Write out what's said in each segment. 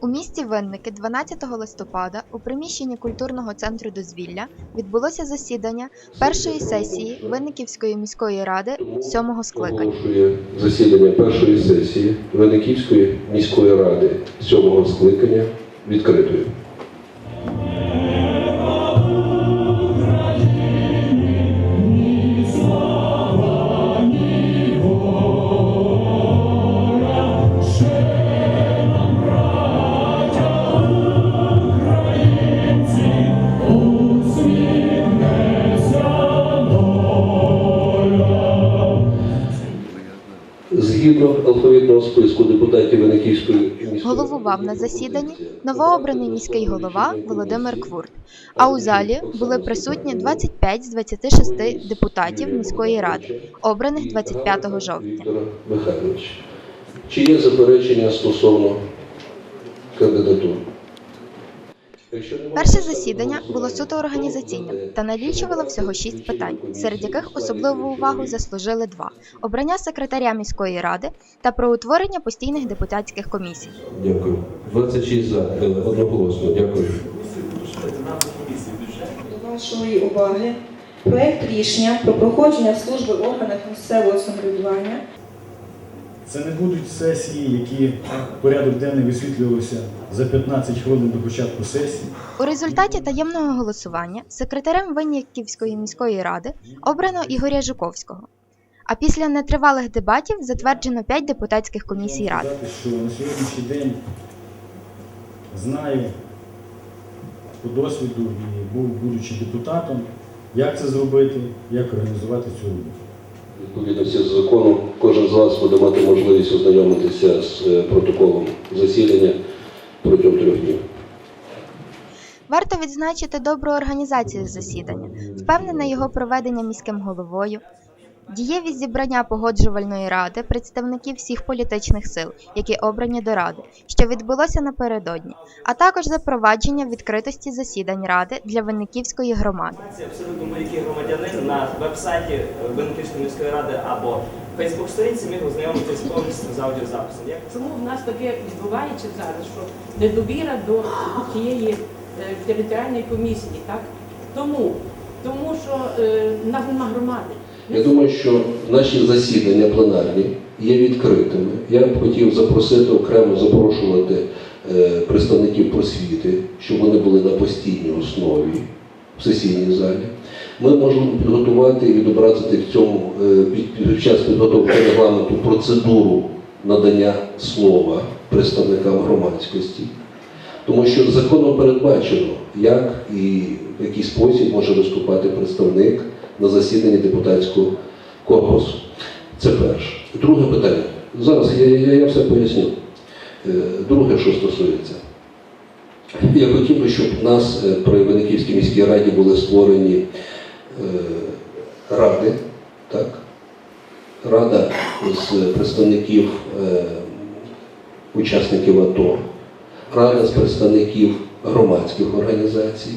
У місті Винники 12 листопада у приміщенні культурного центру дозвілля відбулося засідання першої сесії Винниківської міської ради сьомого скликання. Засідання першої сесії Винниківської міської ради сьомого скликання відкритою. Згідно алфавітного списку депутатів Винниківської міської Головував на засіданні новообраний міський голова Володимир Квурт. А у залі були присутні 25 з 26 депутатів міської ради, обраних 25 жовтня. Михайлович, Чи є заперечення стосовно кандидатур? Перше засідання було суто організаційним та налічувало всього шість питань, серед яких особливу увагу заслужили два: обрання секретаря міської ради та про утворення постійних депутатських комісій. Дякую. 26 за. Одноголосно. Дякую. До вашої уваги проект рішення про проходження служби в органах місцевого самоврядування Це не будуть сесії, які порядок денний висвітлювався за 15 хвилин до початку сесії. У результаті таємного голосування секретарем Винниківської міської ради обрано Ігоря Жуковського. А після нетривалих дебатів затверджено 5 депутатських комісій ради. Сказати, що на сьогоднішній день знаю по досвіду і був будучи депутатом, як це зробити, як організувати цю роботу. Відповідності з законом, кожен з вас буде мати можливість ознайомитися з е, протоколом засідання протягом трьох днів. Варто відзначити добру організацію засідання, впевнене його проведення міським головою, дієвість зібрання погоджувальної ради представників всіх політичних сил, які обрані до ради, що відбулося напередодні, а також запровадження відкритості засідань ради для Винниківської громади. Це абсолютно будь-який громадянин на веб-сайті Винниківської міської ради або Фейсбук-сторінці міг ознайомитися повністю з аудіозаписом. Як Чому в нас таке відбувається зараз, що недовіра до цієї е, територіальної комісії, так? Тому, тому що е, нема громади. Я думаю, що наші засідання пленарні є відкритими. Я б хотів запросити окремо запрошувати е, представників просвіти, щоб вони були на постійній основі в сесійній залі. Ми можемо підготувати і відобразити в цьому е, під, час підготовки регламенту процедуру надання слова представникам громадськості. Тому що законом передбачено, як і в який спосіб може виступати представник на засіданні депутатського корпусу. Це перше. Друге питання. Зараз я, я, я все поясню. Е, Друге, що стосується. Я хотів би, щоб в нас е, при Винниківській міській раді були створені е, ради, так? Рада з представників учасників АТО, рада з представників громадських організацій,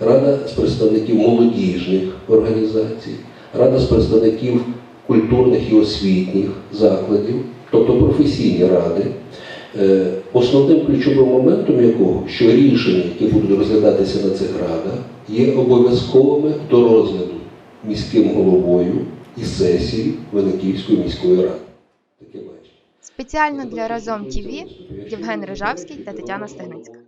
рада з представників молодіжних організацій, рада з представників культурних і освітніх закладів, тобто професійні ради, е, основним ключовим моментом якого, що рішення, які будуть розглядатися на цих радах, є обов'язковими до розгляду міським головою і сесії Винниківської міської ради. Спеціально для Разом ТІВІ Євген Рижавський та Тетяна Стегницька.